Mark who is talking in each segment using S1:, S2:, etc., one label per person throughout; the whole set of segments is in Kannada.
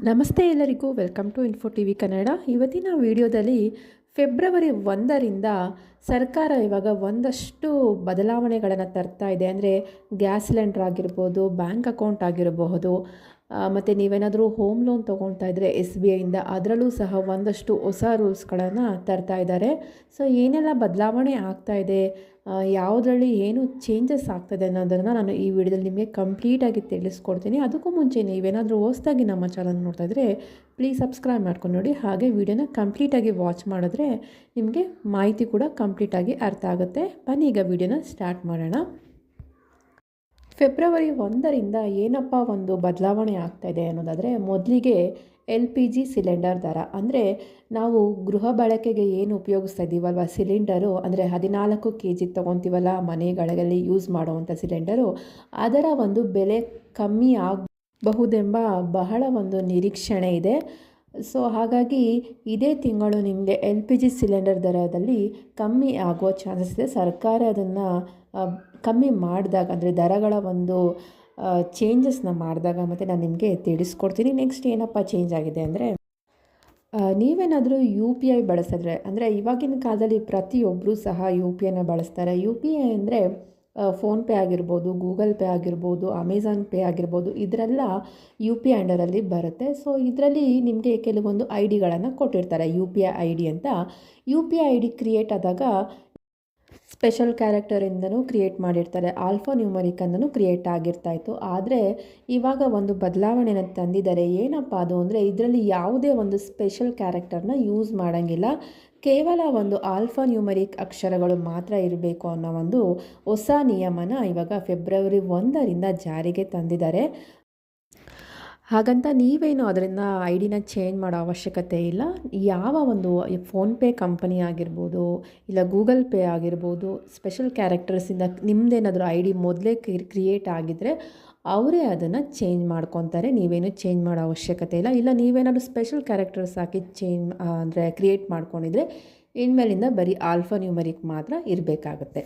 S1: ನಮಸ್ತೆ ಎಲ್ಲರಿಗೂ, welcome to info T V Kannada. ಇವತ್ತಿನ ವಿಡಿಯೋದಲ್ಲಿ ಫೆಬ್ರವರಿ ಒಂದರಿಂದ ಸರ್ಕಾರ ಇವಾಗ ಒಂದಷ್ಟು ಬದಲಾವಣೆಗಳನ್ನು ತರ್ತಾ ಇದೆ. ಅಂದರೆ ಗ್ಯಾಸ್ ಸಿಲಿಂಡರ್ ಆಗಿರ್ಬೋದು, ಬ್ಯಾಂಕ್ ಅಕೌಂಟ್ ಆಗಿರಬಹುದು ಮತ್ತು ನೀವೇನಾದರೂ ಹೋಮ್ ಲೋನ್ ತೊಗೊಳ್ತಾ ಇದ್ದರೆ ಎಸ್ ಬಿ ಐಯಿಂದ ಅದರಲ್ಲೂ ಸಹ ಒಂದಷ್ಟು ಹೊಸ ರೂಲ್ಸ್ಗಳನ್ನು ತರ್ತಾ ಇದ್ದಾರೆ. ಸೊ ಏನೆಲ್ಲ ಬದಲಾವಣೆ ಆಗ್ತಾ ಇದೆ? ಯಾವುದರಲ್ಲಿ ಏನು ಚೇಂಜಸ್ ಆಗ್ತದೆ ಅನ್ನೋದನ್ನು ನಾನು ಈ ವಿಡಿಯೋದಲ್ಲಿ ನಿಮಗೆ ಕಂಪ್ಲೀಟಾಗಿ ತಿಳಿಸ್ಕೊಡ್ತೀನಿ. ಅದಕ್ಕೂ ಮುಂಚೆ ನೀವೇನಾದರೂ ಹೊಸ್ದಾಗಿ ನಮ್ಮ ಚಾನಲ್ ನೋಡ್ತಾ ಇದ್ದರೆ ಪ್ಲೀಸ್ ಸಬ್ಸ್ಕ್ರೈಬ್ ಮಾಡ್ಕೊಂಡು ನೋಡಿ. ಹಾಗೆ ವಿಡಿಯೋನ ಕಂಪ್ಲೀಟಾಗಿ ವಾಚ್ ಮಾಡಿದ್ರೆ ನಿಮಗೆ ಮಾಹಿತಿ ಕೂಡ ಕಂಪ್ಲೀಟಾಗಿ ಅರ್ಥ ಆಗುತ್ತೆ. ಬನ್ನಿ, ಈಗ ವಿಡಿಯೋನ ಸ್ಟಾರ್ಟ್ ಮಾಡೋಣ. ಫೆಬ್ರವರಿ ಒಂದರಿಂದ ಏನಪ್ಪ ಒಂದು ಬದಲಾವಣೆ ಆಗ್ತಾಯಿದೆ ಅನ್ನೋದಾದರೆ, ಮೊದಲಿಗೆ ಎಲ್ ಪಿ ಜಿ ಸಿಲಿಂಡರ್ ದರ. ಅಂದರೆ ನಾವು ಗೃಹ ಬಳಕೆಗೆ ಏನು ಉಪಯೋಗಿಸ್ತಾ ಇದ್ದೀವಲ್ವ ಸಿಲಿಂಡರು, ಅಂದರೆ ಹದಿನಾಲ್ಕು ಕೆ ಜಿ ತೊಗೊತೀವಲ್ಲ ಮನೆಗಳಲ್ಲಿ ಯೂಸ್ ಮಾಡುವಂಥ ಸಿಲಿಂಡರು, ಅದರ ಒಂದು ಬೆಲೆ ಕಮ್ಮಿ ಆಗಬಹುದೆಂಬ ಬಹಳ ಒಂದು ನಿರೀಕ್ಷಣೆ ಇದೆ. ಸೊ, ಹಾಗಾಗಿ ಇದೇ ತಿಂಗಳು ನಿಮಗೆ ಎಲ್ ಪಿ ಜಿ ಸಿಲಿಂಡರ್ ದರದಲ್ಲಿ ಕಮ್ಮಿ ಆಗುವ ಚಾನ್ಸಸ್ ಇದೆ. ಸರ್ಕಾರ ಅದನ್ನು ಕಮ್ಮಿ ಮಾಡಿದಾಗ, ಅಂದರೆ ದರಗಳ ಒಂದು ಚೇಂಜಸ್ನ ಮಾಡಿದಾಗ ಮತ್ತು ನಾನು ನಿಮಗೆ ತಿಳಿಸ್ಕೊಡ್ತೀನಿ. ನೆಕ್ಸ್ಟ್ ಏನಪ್ಪ ಚೇಂಜ್ ಆಗಿದೆ ಅಂದರೆ ನೀವೇನಾದರೂ ಯು ಪಿ ಐ ಬಳಸಿದ್ರೆ, ಅಂದರೆ ಇವಾಗಿನ ಕಾಲದಲ್ಲಿ ಪ್ರತಿಯೊಬ್ಬರೂ ಸಹ ಯು ಪಿ ಐನ ಬಳಸ್ತಾರೆ. ಯು ಪಿ ಐ ಅಂದರೆ ಫೋನ್ಪೇ ಆಗಿರ್ಬೋದು ಗೂಗಲ್ ಪೇ ಆಗಿರ್ಬೋದು ಅಮೆಝಾನ್ ಪೇ ಆಗಿರ್ಬೋದು, ಇದರೆಲ್ಲ ಯು ಪಿ ಐ ಅಂಡರಲ್ಲಿ ಬರುತ್ತೆ. ಸೊ ಇದರಲ್ಲಿ ನಿಮಗೆ ಕೆಲವೊಂದು ಐ ಡಿಗಳನ್ನು ಕೊಟ್ಟಿರ್ತಾರೆ. U P I I D ಅಂತ. U P I I D create ಆದಾಗ ಸ್ಪೆಷಲ್ ಕ್ಯಾರೆಕ್ಟರಿಂದನೂ ಕ್ರಿಯೇಟ್ ಮಾಡಿರ್ತಾರೆ. ಆಲ್ಫಾ ನ್ಯೂಮರಿಕ್ ಅಂದನು ಕ್ರಿಯೇಟ್ ಆಗಿರ್ತಾಯಿತ್ತು ಆದರೆ ಇವಾಗ ಒಂದು ಬದಲಾವಣೆನ ತಂದಿದ್ದಾರೆ. ಏನಪ್ಪ ಅದು ಅಂದರೆ ಇದರಲ್ಲಿ ಯಾವುದೇ ಒಂದು ಸ್ಪೆಷಲ್ ಕ್ಯಾರೆಕ್ಟರ್ನ ಯೂಸ್ ಮಾಡೋಂಗಿಲ್ಲ. ಕೇವಲ ಒಂದು ಆಲ್ಫಾ ನ್ಯೂಮರಿಕ್ ಅಕ್ಷರಗಳು ಮಾತ್ರ ಇರಬೇಕು ಅನ್ನೋ ಒಂದು ಹೊಸ ನಿಯಮನ ಇವಾಗ ಫೆಬ್ರವರಿ ಒಂದರಿಂದ ಜಾರಿಗೆ ತಂದಿದ್ದಾರೆ. ಹಾಗಂತ ನೀವೇನು ಅದರಿಂದ ಐ ಡಿನ ಚೇಂಜ್ ಮಾಡೋ ಅವಶ್ಯಕತೆ ಇಲ್ಲ? ಯಾವ ಒಂದು ಫೋನ್ಪೇ ಕಂಪನಿ ಆಗಿರ್ಬೋದು, ಇಲ್ಲ ಗೂಗಲ್ ಪೇ ಆಗಿರ್ಬೋದು ಸ್ಪೆಷಲ್ ಕ್ಯಾರೆಕ್ಟರ್ಸಿಂದ ನಿಮ್ಮದೇನಾದರೂ ಐ ಡಿ ಮೊದಲೇ ಕ್ರಿಯೇಟ್ ಆಗಿದ್ದರೆ ಅವರೇ ಅದನ್ನು ಚೇಂಜ್ ಮಾಡ್ಕೊತಾರೆ. ನೀವೇನು ಚೇಂಜ್ ಮಾಡೋ ಅವಶ್ಯಕತೆ ಇಲ್ಲ. ಇಲ್ಲ, ನೀವೇನಾದರೂ ಸ್ಪೆಷಲ್ ಕ್ಯಾರೆಕ್ಟರ್ಸ್ ಹಾಕಿ ಚೇಂಜ್ ಅಂದರೆ ಕ್ರಿಯೇಟ್ ಮಾಡ್ಕೊಂಡಿದ್ರೆ ಇನ್ಮೇಲಿಂದ ಬರೀ ಆಲ್ಫಾ ನ್ಯೂಮರಿಕ್ ಮಾತ್ರ ಇರಬೇಕಾಗುತ್ತೆ.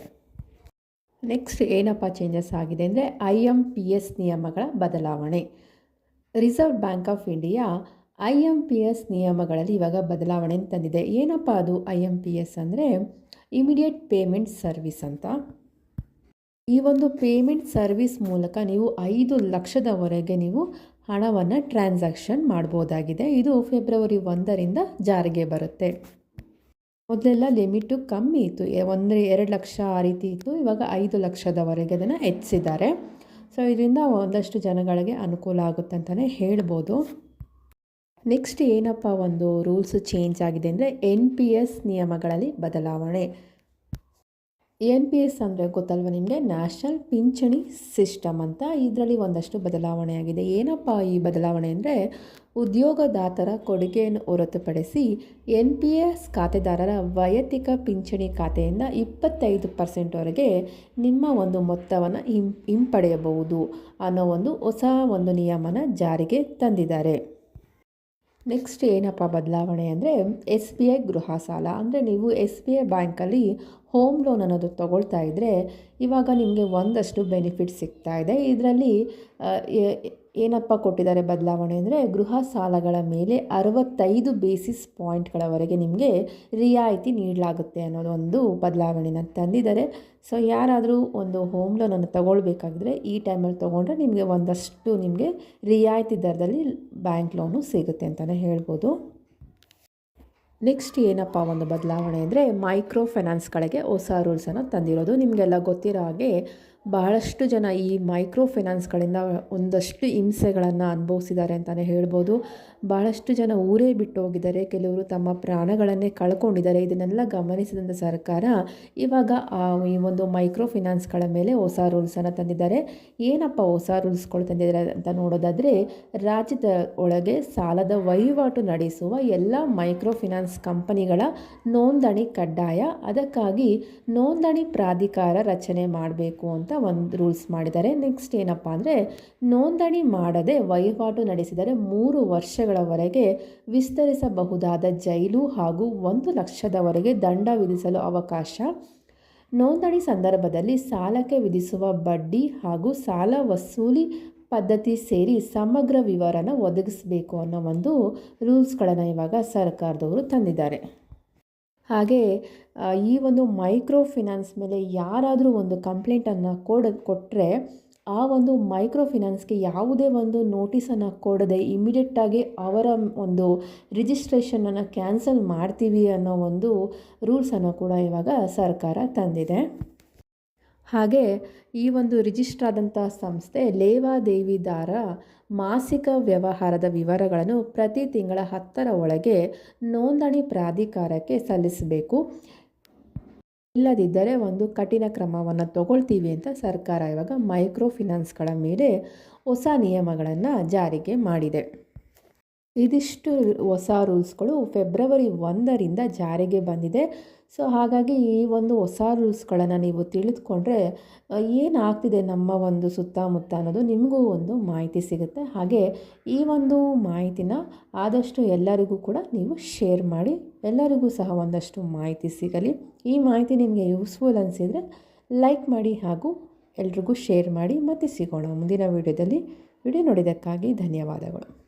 S1: ನೆಕ್ಸ್ಟ್ ಏನಪ್ಪ ಚೇಂಜಸ್ ಆಗಿದೆ ಅಂದರೆ ಐ ಎಂ ಪಿ ಎಸ್ ನಿಯಮಗಳ ಬದಲಾವಣೆ. Reserve Bank of India I M P S ನಿಯಮಗಳಲ್ಲಿ ಇವಾಗ ಬದಲಾವಣೆ ತಂದಿದೆ. ಏನಪ್ಪ ಅದು ಐ ಎಂ ಪಿ ಎಸ್ ಅಂದರೆ? ಇಮಿಡಿಯೇಟ್ ಪೇಮೆಂಟ್ ಸರ್ವಿಸ್ ಅಂತ. ಈ ಒಂದು ಪೇಮೆಂಟ್ ಸರ್ವಿಸ್ ಮೂಲಕ ನೀವು ಐದು ಲಕ್ಷದವರೆಗೆ ನೀವು ಹಣವನ್ನು ಟ್ರಾನ್ಸಾಕ್ಷನ್ ಮಾಡ್ಬೋದಾಗಿದೆ. ಇದು ಫೆಬ್ರವರಿ ಒಂದರಿಂದ ಜಾರಿಗೆ ಬರುತ್ತೆ. ಮೊದಲೆಲ್ಲ ಲಿಮಿಟು ಕಮ್ಮಿ ಇತ್ತು. ಒಂದು ಎರಡು ಲಕ್ಷ ಆ ರೀತಿ ಇತ್ತು. ಇವಾಗ ಐದು ಲಕ್ಷದವರೆಗೆ ಅದನ್ನು ಹೆಚ್ಚಿದ್ದಾರೆ ಸೊ, ಇದರಿಂದ ಒಂದಷ್ಟು ಜನಗಳಿಗೆ ಅನುಕೂಲ ಆಗುತ್ತೆ ಅಂತಲೇ ಹೇಳ್ಬೋದು. ನೆಕ್ಸ್ಟ್ ಏನಪ್ಪ, ಒಂದು ರೂಲ್ಸ್ ಚೇಂಜ್ ಆಗಿದೆ ಅಂದರೆ ಎನ್ ಪಿ ಎಸ್ ನಿಯಮಗಳಲ್ಲಿ ಬದಲಾವಣೆ. ಎನ್ ಪಿ ಎಸ್ ಅಂದರೆ ಗೊತ್ತಲ್ವ ನಿಮಗೆ? ನ್ಯಾಷನಲ್ ಪಿಂಚಣಿ ಸಿಸ್ಟಮ್ ಅಂತ ಇದರಲ್ಲಿ ಒಂದಷ್ಟು ಬದಲಾವಣೆ ಆಗಿದೆ. ಏನಪ್ಪ ಈ ಬದಲಾವಣೆ ಅಂದರೆ ಉದ್ಯೋಗದಾತರ ಕೊಡುಗೆಯನ್ನು ಹೊರತುಪಡಿಸಿ ಎನ್ ಪಿ ಎಸ್ ಖಾತೆದಾರರ ವೈಯಕ್ತಿಕ ಪಿಂಚಣಿ ಖಾತೆಯಿಂದ ಇಪ್ಪತ್ತೈದು ಪರ್ಸೆಂಟ್ವರೆಗೆ ನಿಮ್ಮ ಒಂದು ಮೊತ್ತವನ್ನು ಹಿಂ ಹಿಂಪಡೆಯಬಹುದು ಅನ್ನೋ ಒಂದು ಹೊಸ ಒಂದು ನಿಯಮನ ಜಾರಿಗೆ ತಂದಿದ್ದಾರೆ. ನೆಕ್ಸ್ಟ್ ಏನಪ್ಪ ಬದಲಾವಣೆ ಅಂದರೆ ಎಸ್ ಬಿ ಐ ಗೃಹ ಸಾಲ. ಅಂದರೆ ನೀವು ಎಸ್ ಬಿ ಐ ಬ್ಯಾಂಕಲ್ಲಿ ಹೋಮ್ ಲೋನ್ ಅನ್ನೋದು ತೊಗೊಳ್ತಾ ಇದ್ದರೆ ಇವಾಗ ನಿಮಗೆ ಒಂದಷ್ಟು ಬೆನಿಫಿಟ್ ಸಿಗ್ತಾ ಇದೆ. ಇದರಲ್ಲಿ ಏನಪ್ಪ ಕೊಟ್ಟಿದ್ದಾರೆ ಬದಲಾವಣೆ ಅಂದರೆ ಗೃಹ ಸಾಲಗಳ ಮೇಲೆ ಅರವತ್ತೈದು ಬೇಸಿಸ್ ಪಾಯಿಂಟ್ಗಳವರೆಗೆ ನಿಮಗೆ ರಿಯಾಯಿತಿ ನೀಡಲಾಗುತ್ತೆ ಅನ್ನೋದು ಒಂದು ಬದಲಾವಣೆನ ತಂದಿದ್ದಾರೆ. ಸೊ ಯಾರಾದರೂ ಒಂದು ಹೋಮ್ ಲೋನನ್ನು ತಗೊಳ್ಬೇಕಾಗಿದ್ರೆ ಈ ಟೈಮಲ್ಲಿ ತೊಗೊಂಡ್ರೆ ನಿಮಗೆ ಒಂದಷ್ಟು ನಿಮಗೆ ರಿಯಾಯಿತಿ ದರದಲ್ಲಿ ಬ್ಯಾಂಕ್ ಲೋನು ಸಿಗುತ್ತೆ ಅಂತಲೇ ಹೇಳ್ಬೋದು. ನೆಕ್ಸ್ಟ್ ಏನಪ್ಪ ಒಂದು ಬದಲಾವಣೆ ಅಂದರೆ ಮೈಕ್ರೋ ಫೈನಾನ್ಸ್ಗಳಿಗೆ ಹೊಸ ರೂಲ್ಸನ್ನು ತಂದಿರೋದು. ನಿಮಗೆಲ್ಲ ಗೊತ್ತಿರೋ ಹಾಗೆ ಬಹಳಷ್ಟು ಜನ ಈ ಮೈಕ್ರೋ ಫೈನಾನ್ಸ್ಗಳಿಂದ ಒಂದಷ್ಟು ಹಿಂಸೆಗಳನ್ನು ಅನುಭವಿಸಿದ್ದಾರೆ ಅಂತಲೇ ಹೇಳ್ಬೋದು. ಬಹಳಷ್ಟು ಜನ ಊರೇ ಬಿಟ್ಟು ಹೋಗಿದ್ದಾರೆ. ಕೆಲವರು ತಮ್ಮ ಪ್ರಾಣಗಳನ್ನೇ ಕಳ್ಕೊಂಡಿದ್ದಾರೆ. ಇದನ್ನೆಲ್ಲ ಗಮನಿಸಿದಂಥ ಸರ್ಕಾರ ಇವಾಗ ಈ ಒಂದು ಮೈಕ್ರೋ ಫೈನಾನ್ಸ್ಗಳ ಮೇಲೆ ಹೊಸ ರೂಲ್ಸನ್ನು ತಂದಿದ್ದಾರೆ. ಏನಪ್ಪ ಹೊಸ ರೂಲ್ಸ್ಗಳು ತಂದಿದ್ದಾರೆ ಅಂತ ನೋಡೋದಾದರೆ, ರಾಜ್ಯದ ಒಳಗೆ ಸಾಲದ ವಹಿವಾಟು ನಡೆಸುವ ಎಲ್ಲ ಮೈಕ್ರೋ ಫೈನಾನ್ಸ್ ಕಂಪನಿಗಳ ನೋಂದಣಿ ಕಡ್ಡಾಯ. ಅದಕ್ಕಾಗಿ ನೋಂದಣಿ ಪ್ರಾಧಿಕಾರ ರಚನೆ ಮಾಡಬೇಕು ಅಂತ ಒಂದು ರೂಲ್ಸ್ ಮಾಡಿದ್ದಾರೆ. ನೆಕ್ಸ್ಟ್ ಏನಪ್ಪ ಅಂದರೆ, ನೋಂದಣಿ ಮಾಡದೆ ವಹಿವಾಟು ನಡೆಸಿದರೆ ಮೂರು ವರ್ಷಗಳವರೆಗೆ ವಿಸ್ತರಿಸಬಹುದಾದ ಜೈಲು ಹಾಗೂ ಒಂದು ಲಕ್ಷದವರೆಗೆ ದಂಡ ವಿಧಿಸಲು ಅವಕಾಶ. ನೋಂದಣಿ ಸಂದರ್ಭದಲ್ಲಿ ಸಾಲಕ್ಕೆ ವಿಧಿಸುವ ಬಡ್ಡಿ ಹಾಗೂ ಸಾಲ ವಸೂಲಿ ಪದ್ಧತಿ ಸೇರಿ ಸಮಗ್ರ ವಿವರನ ಒದಗಿಸಬೇಕು ಅನ್ನೋ ಒಂದು ರೂಲ್ಸ್ಗಳನ್ನು ಇವಾಗ ಸರ್ಕಾರದವರು ತಂದಿದ್ದಾರೆ. ಹಾಗೆ ಈ ಒಂದು ಮೈಕ್ರೋ ಫಿನಾನ್ಸ್ ಮೇಲೆ ಯಾರಾದರೂ ಒಂದು ಕಂಪ್ಲೇಂಟನ್ನು ಕೊಡ ಕೊಟ್ಟರೆ ಆ ಒಂದು ಮೈಕ್ರೋ ಫಿನಾನ್ಸ್ಗೆ ಯಾವುದೇ ಒಂದು ನೋಟಿಸನ್ನು ಕೊಡದೆ ಇಮಿಡಿಯೇಟಾಗಿ ಅವರ ಒಂದು ರಿಜಿಸ್ಟ್ರೇಷನನ್ನು ಕ್ಯಾನ್ಸಲ್ ಮಾಡ್ತೀವಿ ಅನ್ನೋ ಒಂದು ರೂಲ್ಸನ್ನು ಕೂಡ ಇವಾಗ ಸರ್ಕಾರ ತಂದಿದೆ. ಹಾಗೆ ಈ ಒಂದು ರಿಜಿಸ್ಟರ್ ಆದಂಥ ಸಂಸ್ಥೆ ಲೇವಾದೇವಿದಾರ ಮಾಸಿಕ ವ್ಯವಹಾರದ ವಿವರಗಳನ್ನು ಪ್ರತಿ ತಿಂಗಳ ಹತ್ತರ ಒಳಗೆ ನೋಂದಣಿ ಪ್ರಾಧಿಕಾರಕ್ಕೆ ಸಲ್ಲಿಸಬೇಕು. ಇಲ್ಲದಿದ್ದರೆ ಒಂದು ಕಠಿಣ ಕ್ರಮವನ್ನು ತಗೊಳ್ತೀವಿ ಅಂತ ಸರ್ಕಾರ ಇವಾಗ ಮೈಕ್ರೋ ಫಿನಾನ್ಸ್ಗಳ ಮೇಲೆ ಹೊಸ ನಿಯಮಗಳನ್ನು ಜಾರಿಗೆ ಮಾಡಿದೆ. ಇದಿಷ್ಟು ಹೊಸ ರೂಲ್ಸ್ಗಳು ಫೆಬ್ರವರಿ ಒಂದರಿಂದ ಜಾರಿಗೆ ಬಂದಿದೆ. ಸೊ, ಹಾಗಾಗಿ ಈ ಒಂದು ಹೊಸ ರೂಲ್ಸ್ಗಳನ್ನು ನೀವು ತಿಳಿದುಕೊಂಡ್ರೆ ಏನಾಗ್ತಿದೆ ನಮ್ಮ ಒಂದು ಸುತ್ತಮುತ್ತ ಅನ್ನೋದು ನಿಮಗೂ ಒಂದು ಮಾಹಿತಿ ಸಿಗುತ್ತೆ. ಹಾಗೆ ಈ ಒಂದು ಮಾಹಿತಿನ ಆದಷ್ಟು ಎಲ್ಲರಿಗೂ ಕೂಡ ನೀವು ಶೇರ್ ಮಾಡಿ, ಎಲ್ಲರಿಗೂ ಸಹ ಒಂದಷ್ಟು ಮಾಹಿತಿ ಸಿಗಲಿ. ಈ ಮಾಹಿತಿ ನಿಮಗೆ ಯೂಸ್ಫುಲ್ ಅನಿಸಿದರೆ ಲೈಕ್ ಮಾಡಿ ಹಾಗೂ ಎಲ್ರಿಗೂ ಶೇರ್ ಮಾಡಿ ಮತ್ತೆ ಸಿಗೋಣ ಮುಂದಿನ ವಿಡಿಯೋದಲ್ಲಿ. ವಿಡಿಯೋ ನೋಡಿದ್ದಕ್ಕಾಗಿ ಧನ್ಯವಾದಗಳು.